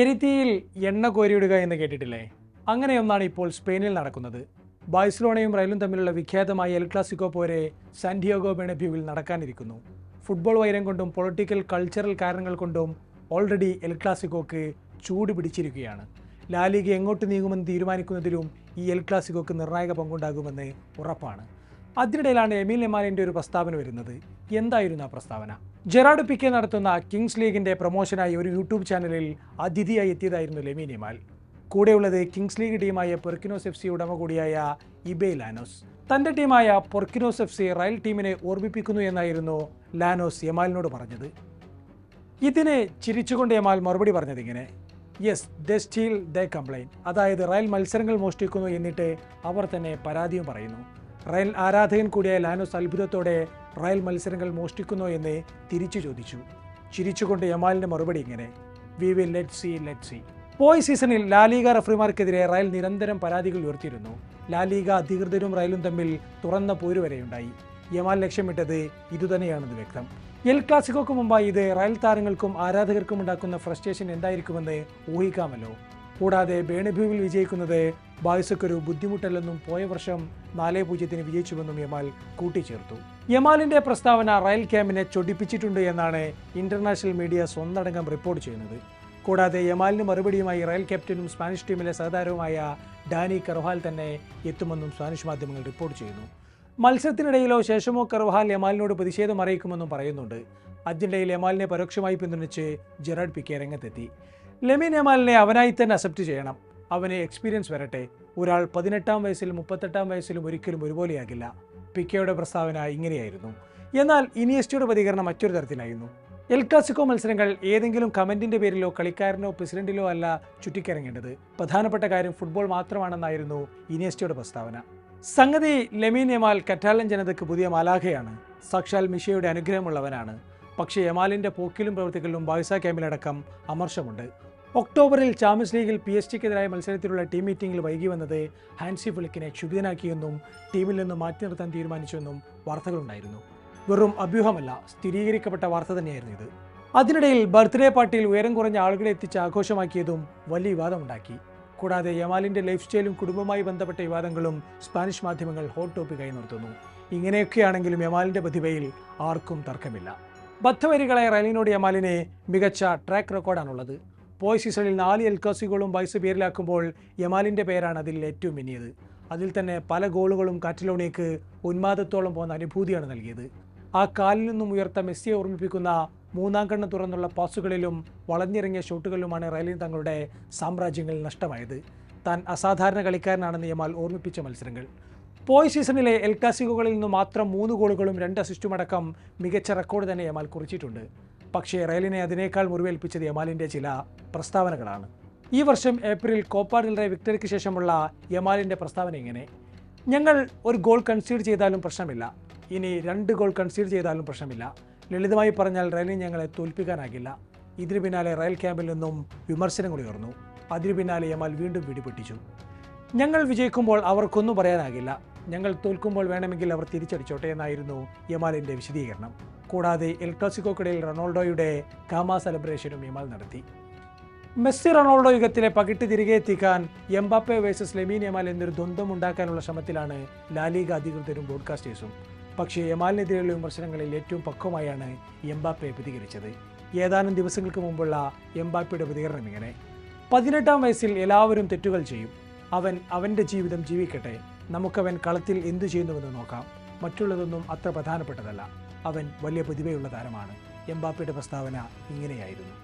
എരിത്തിയിൽ എണ്ണ കോരിയിടുക എന്ന് കേട്ടിട്ടില്ലേ? അങ്ങനെയൊന്നാണ് ഇപ്പോൾ സ്പെയിനിൽ നടക്കുന്നത്. ബാഴ്സലോണയും റയലും തമ്മിലുള്ള വിഖ്യാതമായ എൽ ക്ലാസിക്കോ പോരെ സാന്റിയോഗോ ബെണബ്യൂവിൽ നടക്കാനിരിക്കുന്നു. ഫുട്ബോൾ വൈരം കൊണ്ടും പൊളിറ്റിക്കൽ കൾച്ചറൽ കാരണങ്ങൾ കൊണ്ടും ഓൾറെഡി എൽ ക്ലാസിക്കോക്ക് ചൂട് പിടിച്ചിരിക്കുകയാണ്. ലാലിഗ എങ്ങോട്ട് നീങ്ങുമെന്ന് തീരുമാനിക്കുന്നതിലും ഈ എൽ ക്ലാസിക്കോക്ക് നിർണായക പങ്കുണ്ടാകുമെന്ന് ഉറപ്പാണ്. അതിനിടയിലാണ് എമിൽ നെമാലിന്റെ ഒരു പ്രസ്താവന വരുന്നത്. എന്തായിരുന്നു ആ പ്രസ്താവന? ജെറാഡ് പിക്കെ നടത്തുന്ന കിങ്സ് ലീഗിന്റെ പ്രൊമോഷനായി ഒരു യൂട്യൂബ് ചാനലിൽ അതിഥിയായി എത്തിയതായിരുന്നു ലെമി നിമാൽ കൂടെയുള്ളത് കിങ്സ് ലീഗ് ടീമായ പൊർക്കിനോസ് എഫ് സി ഉടമ കൂടിയായ ഇബേ ലാനോസ് തന്റെ ടീമായ പൊർക്കിനോസ് എഫ് സി റയൽ ടീമിനെ ഓർമ്മിപ്പിക്കുന്നു എന്നായിരുന്നു ലാനോസ് യമാലിനോട് പറഞ്ഞത്. ഇതിനെ ചിരിച്ചുകൊണ്ട് യമാൽ മറുപടി പറഞ്ഞത് ഇങ്ങനെ yes the steal the complain അതായത് റയൽ മത്സരങ്ങൾ മോഷ്ടിക്കുന്നു എന്നിട്ട് അവർ തന്നെ പരാതിയും പറയുന്നു. റയൽ ആരാധകൻ കൂടിയായ ലാനോസ് അത്ഭുതത്തോടെ റയൽ മത്സരങ്ങൾ മോഷ്ടിക്കുന്നോ എന്ന് തിരിച്ചു ചോദിച്ചു. ചിരിച്ചുകൊണ്ട് യമാലിന്റെ മറുപടി ഇങ്ങനെ. We will let see let see പോയ സീസണിൽ ലാലിഗ റഫറിമാർക്കെതിരെ റയൽ നിരന്തരം പരാതികൾ ഉയർത്തിയിരുന്നു. ലാലിഗ അധികൃതരും റയലും തമ്മിൽ തുറന്ന പോര് വരെയുണ്ടായി. യമാൽ ലക്ഷ്യമിട്ടത് ഇതുതന്നെയാണെന്ന് വ്യക്തം. എൽ ക്ലാസിക്കോക്ക് മുമ്പായി ഇത് റയൽ താരങ്ങൾക്കും ആരാധകർക്കും ഉണ്ടാക്കുന്ന ഫ്രസ്ട്രേഷൻ എന്തായിരിക്കുമെന്ന് ഊഹിക്കാമല്ലോ. കൂടാതെ ബേണബ്യൂവിൽ വിജയിക്കുന്നത് ബായ്സക്കൊരു ബുദ്ധിമുട്ടല്ലെന്നും പോയ വർഷം നാല് പൂജ്യത്തിന് വിജയിച്ചുവെന്നും യമാൽ കൂട്ടിച്ചേർത്തു. യമാലിന്റെ പ്രസ്താവന റയൽ ക്യാമ്പിനെ ചൊടിപ്പിച്ചിട്ടുണ്ട് എന്നാണ് ഇന്റർനാഷണൽ മീഡിയ സ്വന്തടങ്കം റിപ്പോർട്ട് ചെയ്യുന്നത്. കൂടാതെ യമാലിന് മറുപടിയുമായി റയൽ ക്യാപ്റ്റനും സ്പാനിഷ് ടീമിലെ സഹതാരവുമായ ഡാനി കർവാൽ തന്നെ എത്തുമെന്നും സ്പാനിഷ് മാധ്യമങ്ങൾ റിപ്പോർട്ട് ചെയ്യുന്നു. മത്സരത്തിനിടയിലോ ശേഷമോ കർവാൽ യമാലിനോട് പ്രതിഷേധം അറിയിക്കുമെന്നും പറയുന്നുണ്ട്. അതിനിടയിൽ യമാലിനെ പരോക്ഷമായി പിന്തുണച്ച് ജെറാഡ് പിക്കെ രംഗത്തെത്തി. ലെമിൻ യമാലിനെ അവനായി തന്നെ അക്സെപ്റ്റ് ചെയ്യണം. അവന് എക്സ്പീരിയൻസ് വരട്ടെ. ഒരാൾ പതിനെട്ടാം വയസ്സിലും മുപ്പത്തെട്ടാം വയസ്സിലും ഒരിക്കലും ഒരുപോലെയാകില്ല. പിക്കയുടെ പ്രസ്താവന ഇങ്ങനെയായിരുന്നു. എന്നാൽ ഇനിയസ്റ്റയുടെ പ്രതികരണം മറ്റൊരു തരത്തിലായിരുന്നു. എൽ ക്ലാസിക്കോ മത്സരങ്ങൾ ഏതെങ്കിലും കമന്റിന്റെ പേരിലോ കളിക്കാരനോ പ്രസിഡന്റിലോ അല്ല ചുറ്റിക്കറങ്ങേണ്ടത്. പ്രധാനപ്പെട്ട കാര്യം ഫുട്ബോൾ മാത്രമാണെന്നായിരുന്നു ഇനിയസ്റ്റയുടെ പ്രസ്താവന. സംഗതി ലെമീൻ യമാൽ കറ്റാലൻ ജനതയ്ക്ക് പുതിയ മാലാഖയാണ്. സാക്ഷാൽ മിഷയുടെ അനുഗ്രഹമുള്ളവനാണ്. പക്ഷേ യമാലിന്റെ പോക്കിലും പ്രവൃത്തികളിലും ബാഴ്സ ക്യാമ്പിലടക്കം അമർഷമുണ്ട്. ഒക്ടോബറിൽ ചാമ്പ്യൻസ് ലീഗിൽ പി എസ് ടിക്കെതിരായ മത്സരത്തിലുള്ള ടീം മീറ്റിംഗിൽ വൈകി വന്നത് ഹാൻസി ഫുളിക്കിനെ ക്ഷുഭിതനാക്കിയെന്നും ടീമിൽ നിന്ന് മാറ്റി നിർത്താൻ തീരുമാനിച്ചുവെന്നും വാർത്തകളുണ്ടായിരുന്നു. വെറും അഭ്യൂഹമല്ല സ്ഥിരീകരിക്കപ്പെട്ട വാർത്ത തന്നെയായിരുന്നു ഇത്. അതിനിടയിൽ ബർത്ത്ഡേ പാർട്ടിയിൽ ഉയരം കുറഞ്ഞ ആളുകളെ എത്തിച്ച് ആഘോഷമാക്കിയതും വലിയ വിവാദമുണ്ടാക്കി. കൂടാതെ യമാലിന്റെ ലൈഫ് സ്റ്റൈലും കുടുംബവുമായി ബന്ധപ്പെട്ട വിവാദങ്ങളും സ്പാനിഷ് മാധ്യമങ്ങൾ ഹോട്ട് ടോപ്പിക്കായി നിർത്തുന്നു. ഇങ്ങനെയൊക്കെയാണെങ്കിലും യമാലിന്റെ പ്രതിഭയിൽ ആർക്കും തർക്കമില്ല. ബദ്ധവരികളായ റയലിനോട് യമാലിനെ മികച്ച ട്രാക്ക് റെക്കോർഡാണുള്ളത് പോയ സീസണിൽ നാല് എൽ വൈസ് ബൈസ് പേരിലാക്കുമ്പോൾ യമാലിന്റെ പേരാണ് അതിൽ ഏറ്റവും മിന്നിയത്. അതിൽ തന്നെ പല ഗോളുകളും കാറ്റലോണിയക്ക് ഉന്മാദത്തോളം പോകുന്ന അനുഭൂതിയാണ് നൽകിയത്. ആ കാലിൽ നിന്നും ഉയർത്ത മെസ്സിയെ ഓർമ്മിപ്പിക്കുന്ന മൂന്നാം കണ്ണ് തുറന്നുള്ള പാസുകളിലും വളഞ്ഞിറങ്ങിയ ഷോട്ടുകളിലുമാണ് റയലിന് തങ്ങളുടെ സാമ്രാജ്യങ്ങൾ നഷ്ടമായത്. താൻ അസാധാരണ കളിക്കാരനാണെന്ന് യമാൽ ഓർമ്മിപ്പിച്ച മത്സരങ്ങൾ. പോയ സീസണിലെ എൽ ക്ലാസിക്കുകളിൽ നിന്ന് മാത്രം മൂന്ന് ഗോളുകളും രണ്ട് അസിസ്റ്റുമടക്കം മികച്ച റെക്കോർഡ് തന്നെ യമാൽ കുറിച്ചിട്ടുണ്ട്. പക്ഷേ റയലിനെ അതിനേക്കാൾ മുറിവേൽപ്പിച്ചത് യമാലിന്റെ ചില പ്രസ്താവനകളാണ്. ഈ വർഷം ഏപ്രിൽ കോപ്പ വിക്ടറിക്ക് ശേഷമുള്ള യമാലിന്റെ പ്രസ്താവന ഇങ്ങനെ. ഞങ്ങൾ ഒരു ഗോൾ കൺസീഡ് ചെയ്താലും പ്രശ്നമില്ല. ഇനി രണ്ട് ഗോൾ കൺസീഡ് ചെയ്താലും പ്രശ്നമില്ല. ലളിതമായി പറഞ്ഞാൽ റയലിന് ഞങ്ങളെ തോൽപ്പിക്കാനാകില്ല. ഇതിനു പിന്നാലെ റയൽ ക്യാമ്പിൽ നിന്നും വിമർശനങ്ങൾ ഉയർന്നു. അതിനു പിന്നാലെ യമാൽ വീണ്ടും പിടിപെട്ടിച്ചു ഞങ്ങൾ വിജയിക്കുമ്പോൾ അവർക്കൊന്നും പറയാനാകില്ല. ഞങ്ങൾ തോൽക്കുമ്പോൾ വേണമെങ്കിൽ അവർ തിരിച്ചടിച്ചോട്ടെ എന്നായിരുന്നു യമാലിന്റെ വിശദീകരണം. കൂടാതെ എൽ റൊണാൾഡോയുടെ കാമ സെലിബ്രേഷനും യമാൽ നടത്തി. മെസ്സി റൊണാൾഡോ യുഗത്തിലെ പകിട്ട് തിരികെ എത്തിക്കാൻ എംബാപ്പെ വേഴ്സസ് ലെമീൻ യമാൽ എന്നൊരു ദ്വന്ദ്വം ഉണ്ടാക്കാനുള്ള ശ്രമത്തിലാണ് ലാലീഗ അധികൃതരും ബ്രോഡ്കാസ്റ്റേഴ്സും. പക്ഷേ യമാലിനെതിരെയുള്ള വിമർശനങ്ങളിൽ ഏറ്റവും പക്വമായാണ് എംബാപ്പെ പ്രതികരിച്ചത്. ഏതാനും ദിവസങ്ങൾക്ക് മുമ്പുള്ള എംബാപ്പയുടെ പ്രതികരണം ഇങ്ങനെ. പതിനെട്ടാം വയസ്സിൽ എല്ലാവരും തെറ്റുകൾ ചെയ്യും. അവൻ അവന്റെ ജീവിതം ജീവിക്കട്ടെ. നമുക്കവൻ കളത്തിൽ എന്തു ചെയ്യുന്നുവെന്ന് നോക്കാം. മറ്റുള്ളതൊന്നും അത്ര പ്രധാനപ്പെട്ടതല്ല. അവൻ വലിയ പ്രതിഭയുള്ള താരമാണ്. എംബാപ്പയുടെ പ്രസ്താവന ഇങ്ങനെയായിരുന്നു.